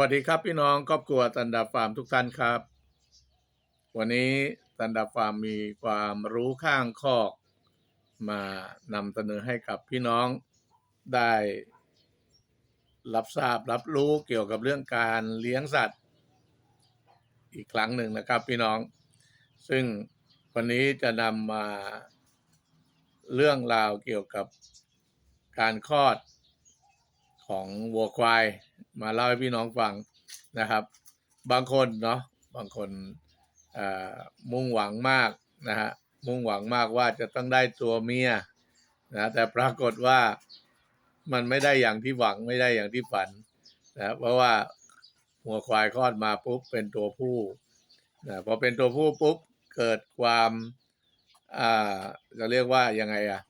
วัสดีครับพี่น้องครอบครัวตันดาฟาร์มทุกท่านครับ วันนี้ตันดาฟาร์มมีความรู้ข้างคอกมานำเสนอให้กับพี่น้องได้รับทราบรับรู้เกี่ยวกับเรื่องการเลี้ยงสัตว์ อีกครั้งหนึ่งนะครับพี่น้อง ซึ่งวันนี้จะนำมาเรื่องราวเกี่ยวกับการคลอดของวัวควาย มาเล่าให้พี่น้องฟังนะครับ บางคนเนาะบางคนมุ่งหวังมากนะฮะมุ่งหวังมากว่าจะต้องได้ตัวเมียนะแต่ปรากฏว่ามันไม่ได้อย่างที่หวังไม่ได้อย่างที่ฝันนะเพราะว่าหัวควายคลอดมาปุ๊บเป็นตัวผู้นะพอเป็นตัวผู้ปุ๊บเกิดความอ่าจะเรียกว่ายังไงอะ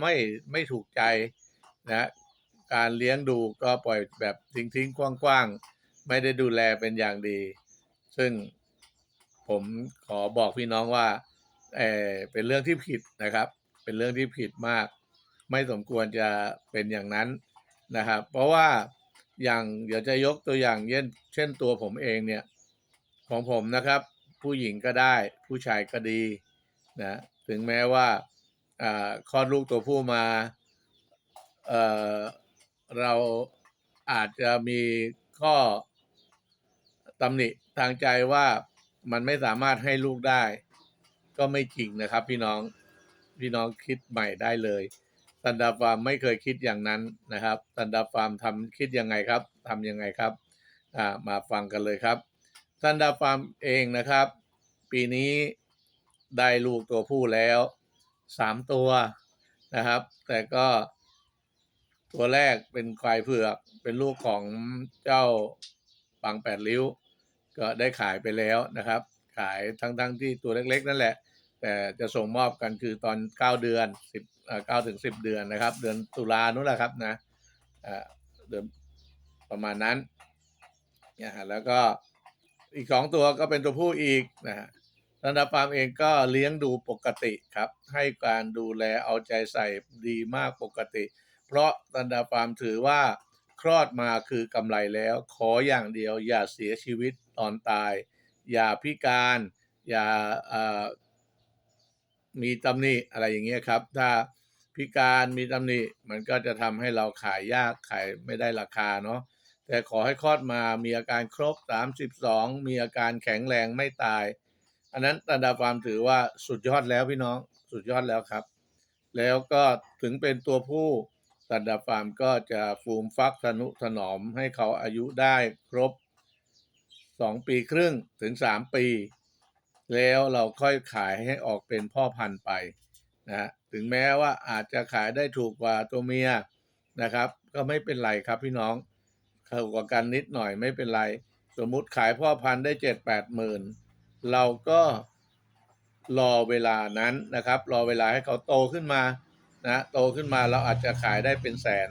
ไม่ไม่ถูกใจนะ การเลี้ยงดูก็ปล่อยแบบทิ้งๆกว้างๆ ไม่ได้ดูแลเป็นอย่างดี ซึ่งผมขอบอกพี่น้องว่าเออเป็นเรื่องที่ผิดนะครับ เป็นเรื่องที่ผิดมาก ไม่สมควรจะเป็นอย่างนั้นนะครับ เพราะว่าอย่างเดี๋ยวจะยกตัวอย่างเช่นเช่นตัวผมเองเนี่ยของผมนะครับ ผู้หญิงก็ได้ผู้ชายก็ดีนะถึงแม้ว่าอ่าคลอดลูกตัวผู้มา เราอาจจะมีข้อตำหนิทางใจว่ามันไม่สามารถให้ลูกได้ ก็ไม่จริงนะครับ พี่น้องพี่น้องคิดใหม่ได้เลยตันดาฟาร์มไม่เคยคิดอย่างนั้นนะครับตันดาฟาร์มทำคิดยังไงครับทำยังไงครับอ่ามาฟังกันเลยครับตันดาฟาร์มเองนะครับ ปีนี้ได้ลูกตัวผู้แล้วสามตัวนะครับ แต่ก็ ตัวแรกเป็นควายเผือก เป็นลูกของเจ้าปังแปดริ้ว ก็ได้ขายไปแล้วนะครับ ขายทั้งๆที่ตัวเล็กๆ นั่นแหละ แต่จะส่งมอบกันคือตอน 9 เดือน10เอ่อ9ถึง10เดือนนะครับ เดือนตุลานู้นแหละครับนะอ่าเดือนประมาณนั้นนะฮะแล้วก็อีกสองตัวก็เป็นตัวผู้อีกนะฮะรันดาฟาร์มเองก็เลี้ยงดูปกติครับ ให้การดูแลเอาใจใส่ดีมากปกติ เพราะรันดาฟาร์มถือว่าคลอดมาคือกำไรแล้ว ขออย่างเดียวอย่าเสียชีวิตตอนตาย อย่าพิการ อย่ามีตำหนิอะไรอย่างเงี้ยครับ ถ้าพิการมีตำหนิมันก็จะทำให้เราขายยากขายไม่ได้ราคาเนาะแต่ขอให้คลอดมามีอาการครบ 32 มีอาการแข็งแรงไม่ตาย อันนั้นตันดาฟาร์มถือว่าสุดยอดแล้วพี่น้องสุดยอดแล้วครับ แล้วก็ถึงเป็นตัวผู้ ตันดาฟาร์มก็จะฟูมฟักทนุถนอมให้เขาอายุได้ครบสองปีครึ่งถึงสามปี แล้วเราค่อยขายให้ออกเป็นพ่อพันธุ์ไปนะฮะถึงแม้ว่าอาจจะขายได้ถูกกว่าตัวเมียนะครับ ก็ไม่เป็นไรครับพี่น้องถูกกว่ากันนิดหน่อยไม่เป็นไร สมมุติขายพ่อพันธุ์ได้เจ็ดแปดหมื่นเราก็รอเวลานั้นนะครับ รอเวลาให้เขาโตขึ้นมา นะโตขึ้นมาเราอาจจะขายได้เป็นแสน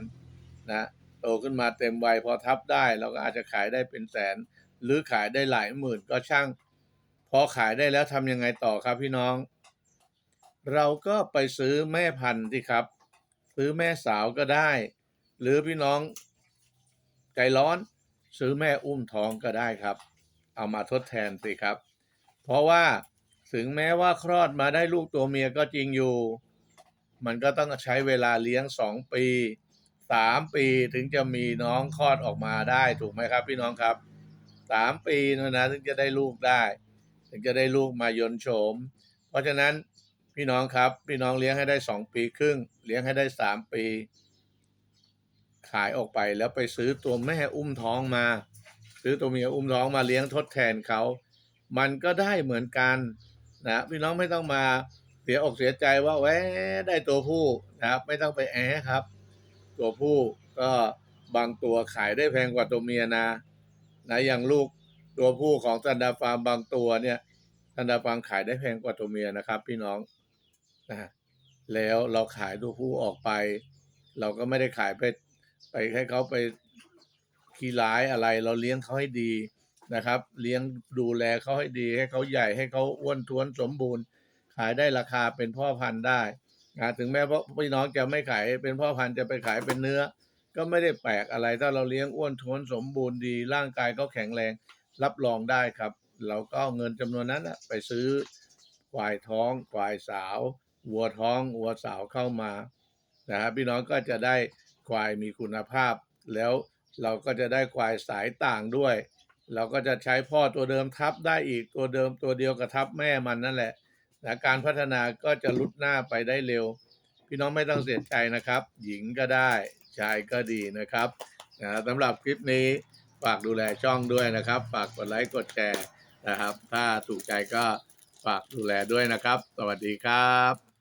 นะโตขึ้นมาเต็มวัยพอทับได้เราก็อาจจะขายได้เป็นแสน หรือขายได้หลายหมื่นก็ช่าง พอขายได้แล้วทำยังไงต่อครับพี่น้อง เราก็ไปซื้อแม่พันธุ์ที่ครับ ซื้อแม่สาวก็ได้ หรือพี่น้องใจร้อนซื้อแม่อุ้มท้องก็ได้ครับ เอามาทดแทนสิครับ เพราะว่าถึงแม้ว่าคลอดมาได้ลูกตัวเมียก็จริงอยู่ มันก็ต้องใช้เวลาเลี้ยงสองปีสามปีถึงจะมีน้องคลอดออกมาได้ถูกไหมครับ พี่น้องครับสามปีนะนะถึงจะได้ลูกได้ ถึงจะได้ลูกมายนโฉม เพราะฉะนั้นพี่น้องครับ พี่น้องเลี้ยงให้ได้สองปีครึ่ง เลี้ยงให้ได้สามปี ขายออกไปแล้วไปซื้อตัวแม่อุ้มท้องมา ซื้อตัวเมียอุ้มท้องมาเลี้ยงทดแทนเขา มันก็ได้เหมือนกันนะพี่น้องไม่ต้องมา เสียอกเสียใจว่าแหวได้ตัวผู้นะครับ ไม่ต้องไปแอะครับ ตัวผู้ก็บางตัวขายได้แพงกว่าตัวเมียนะนะอย่างลูกตัวผู้ของซันดาฟาร์มบางตัวเนี่ยซันดาฟาร์มขายได้แพงกว่าตัวเมียนะครับ พี่น้องนะแล้วเราขายตัวผู้ออกไป เราก็ไม่ได้ขายไป ไปให้เขาไปขี้ร้ายอะไร เราเลี้ยงเขาให้ดีนะครับ เลี้ยงดูแลเขาให้ดี ให้เขาใหญ่ให้เขาอ้วนท้วนสมบูรณ์ ขายได้ราคาเป็นพ่อพันธุ์ได้ถึงแม้ว่าพี่น้องจะไม่ขายเป็นพ่อพันธุ์จะไปขายเป็นเนื้อ ก็ไม่ได้แปลกอะไร ถ้าเราเลี้ยงอ้วนท้วนสมบูรณ์ดี ร่างกายเขาแข็งแรงรับรองได้ครับ เราก็เอาเงินจำนวนนั้นไปซื้อควายท้องควายสาววัวท้องวัวสาวเข้ามานะครับพี่น้องก็จะได้ควายมีคุณภาพ แล้วเราก็จะได้ควายสายต่างด้วย เราก็จะใช้พ่อตัวเดิมทับได้อีกตัวเดิมตัวเดียวกับทับแม่มันนั่นแหละ นะการพัฒนาก็จะลุดหน้าไปได้เร็ว พี่น้องไม่ต้องเสียใจนะครับ หญิงก็ได้ชายก็ดีนะครับนะสำหรับคลิปนี้ฝากดูแลช่องด้วยนะครับ ฝากกดไลค์กดแชร์นะครับ ถ้าถูกใจก็ฝากดูแลด้วยนะครับ สวัสดีครับ